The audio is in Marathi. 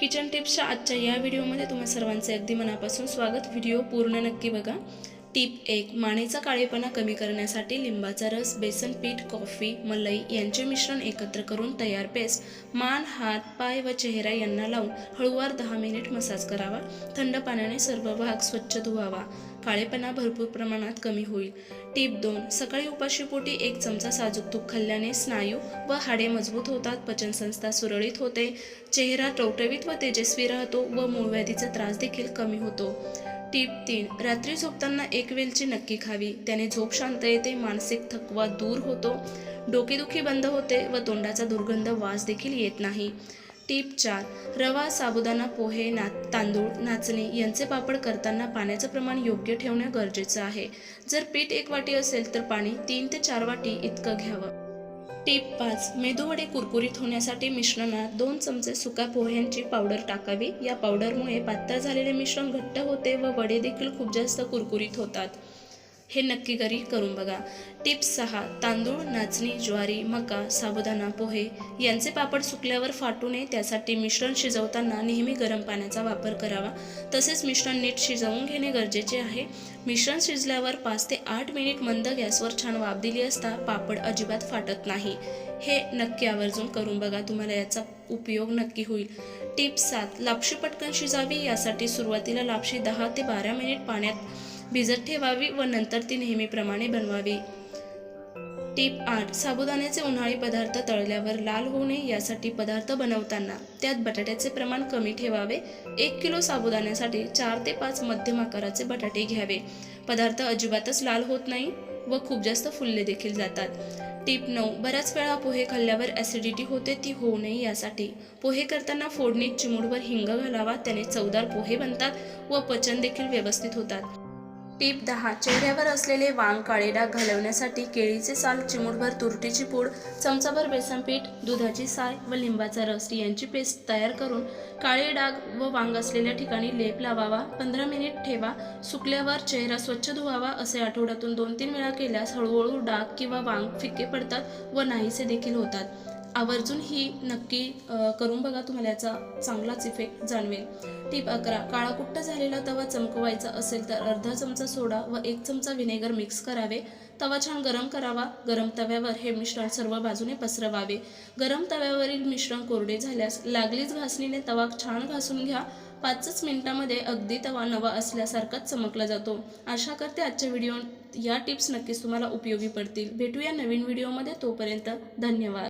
किचन टिप्सच्या आजच्या या व्हिडिओमध्ये तुम्हा सर्वांचे अगदी मनापासून स्वागत. व्हिडिओ पूर्ण नक्की बघा. टिप एक मानेचा काळेपणा कमी करण्यासाठी लिंबाचा रस बेसन पीठ कॉफी मलई यांचे मिश्रण एकत्र करून तयार पेस्ट मान हात पाय व चेहरा यांना लावून हळूवार दहा मिनिट मसाज करावा. थंड पाण्याने सर्व भाग स्वच्छ धुवावा. काळेपणा भरपूर प्रमाणात कमी होईल. टीप दोन सकाळी उपाशीपोटी एक चमचा साजूक तूप खाल्ल्याने स्नायू व हाडे मजबूत होतात पचनसंस्था सुरळीत होते चेहरा टवटवीत व तेजस्वी राहतो व मूळव्याधीचा त्रास देखील कमी होतो. टीप तीन. रात्री झोपताना एक वेलची नक्की खावी. त्याने झोप शांत येते मानसिक थकवा दूर होतो डोकेदुखी बंद होते व तोंडाचा दुर्गंध वास देखील येत नाही. टीप चार. रवा साबुदाणा पोहे ना तांदूळ नाचणी यांचे पापड करताना पाण्याचं प्रमाण योग्य ठेवणे गरजेचं आहे. जर पीठ एक वाटी असेल तर पाणी तीन ते चार वाटी इतकं घ्यावं. टीप पाच मेदूवडे कुरकुरीत होण्यासाठी मिश्रणात दोन चमचे सुका पोह्यांची पावडर टाकावी. या पावडरमुळे पातळ झालेले मिश्रण घट्ट होते व वडे देखील खूप जास्त कुरकुरीत होतात. हे नक्की घरी करून बघा. टिप्स सहा तांदूळ नाचणी ज्वारी मका साबुदाणा पोहे यांचे पापड सुकल्यावर फाटू नये. त्यासाठी मिश्रण शिजवताना नेहमी गरम पाण्याचा वापर करावा. तसेच मिश्रण नीट शिजवून घेणे गरजेचे आहे. मिश्रण शिजल्यावर पाच ते आठ मिनिट मंद गॅसवर छान वाफ दिली असता पापड अजिबात फाटत नाही. हे नक्की आवर्जून करून बघा. तुम्हाला याचा उपयोग नक्की होईल. टिप्स सात लापशी पटकन शिजावी. यासाठी सुरुवातीला लापशी दहा ते बारा मिनिट पाण्यात भिजत ठेवावी व नंतर ती नेहमीप्रमाणे बनवावी. टीप आठ साबुदाण्याचे उन्हाळी पदार्थ तळल्यावर लाल होऊ नये यासाठी पदार्थ बनवताना त्यात बटाट्याचे प्रमाण कमी ठेवावे. एक किलो साबुदाण्यासाठी चार ते पाच मध्यम आकाराचे बटाटे घ्यावे. पदार्थ अजिबातच लाल होत नाही व खूप जास्त फुलले देखील जातात. टीप नऊ बऱ्याच वेळा पोहे खाल्ल्यावर ॲसिडिटी होते ती होऊ नये यासाठी. पोहे करताना फोडणीत चिमूडवर हिंग घालावा त्याने चवदार पोहे बनतात व पचन देखील व्यवस्थित होतात. टीप दहा चेहऱ्यावर असलेले वांग काळे डाग घालवण्यासाठी केळीचे साल चिमूटभर तुरटीची पूड चमचाभर बेसन पीठ दुधाची साय व लिंबाचा रस यांची पेस्ट तयार करून काळे डाग व वांग असलेल्या ठिकाणी लेप लावावा पंधरा मिनिट ठेवा सुकल्यावर चेहरा स्वच्छ धुवावा असे आठवड्यातून दोन तीन वेळा केल्यास हळूहळू डाग किंवा वांग फिक्के पडतात व नाहीसे देखील होतात. आवर्जून ही नक्की करून बघा तुम्हाला याचा चांगलाच इफेक्ट जाणवेल. टीप अकरा काळाकुट्ट झालेला तवा चमकवायचा असेल तर अर्धा चमचा सोडा व एक चमचा व्हिनेगर मिक्स करावे. तवा छान गरम करावा. गरम तव्यावर हे मिश्रण सर्व बाजूने पसरवावे. गरम तव्यावरील मिश्रण कोरडे झाल्यास लागलीच घासणीने तवा छान घासून घ्या. पाचच मिनिटामध्ये अगदी तवा नवा असल्यासारखाच चमकला जातो. आशा करते आजच्या व्हिडिओ या टिप्स नक्कीच तुम्हाला उपयोगी पडतील. भेटूया नवीन व्हिडिओमध्ये तोपर्यंत धन्यवाद.